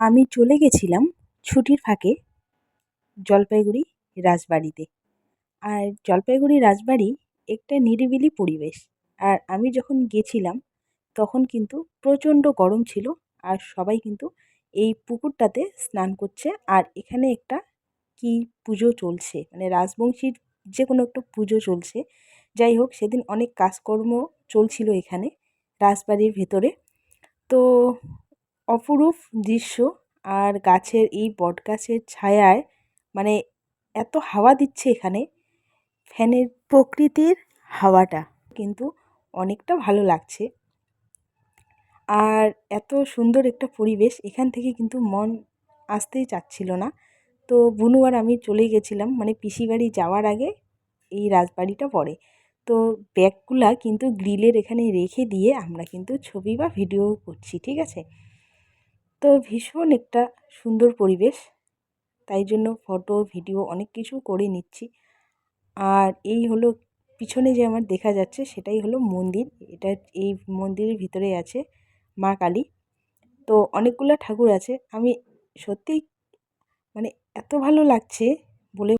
আমি চলে গেছিলাম ছুটির ফাঁকে জলপাইগুড়ি রাজবাড়িতে। আর জলপাইগুড়ি রাজবাড়ি একটা নিরিবিলি পরিবেশ। আর আমি যখন গেছিলাম, তখন কিন্তু প্রচণ্ড গরম ছিল আর সবাই কিন্তু এই পুকুরটাতে স্নান করছে। আর এখানে একটা কি পুজো চলছে মানে রাজবংশীর যে কোনো একটা পুজো চলছে। যাই হোক, সেদিন অনেক কাজকর্ম চলছিল এখানে রাজবাড়ির ভেতরে। তো অপরূপ দৃশ্য আর গাছের এই বট গাছের ছায়ায় মানে এত হাওয়া দিচ্ছে এখানে। ফ্যানের প্রকৃতির হাওয়াটা কিন্তু অনেকটা ভালো লাগছে। আর এত সুন্দর একটা পরিবেশ এখান থেকে কিন্তু মন আসতেই চাচ্ছিল না। তো বুনু আর আমি চলে গেছিলাম মানে পিসি বাড়ি যাওয়ার আগে এই রাজবাড়িটা পড়ে তো ব্যাগগুলা কিন্তু গ্রিলের এখানে রেখে দিয়ে আমরা কিন্তু ছবি বা ভিডিও করছি, ঠিক আছে? তো ভীষণ একটা সুন্দর পরিবেশ। তাই জন্য ফটো ভিডিও অনেক কিছু করে নিচ্ছি। আর এই হলো পিছনে যে আমার দেখা যাচ্ছে সেটাই হলো মন্দির। এটা এই মন্দিরের ভিতরে আছে মা কালী। তো অনেকগুলো ঠাকুর আছে। আমি সত্যিই মানে এত ভালো লাগছে বলে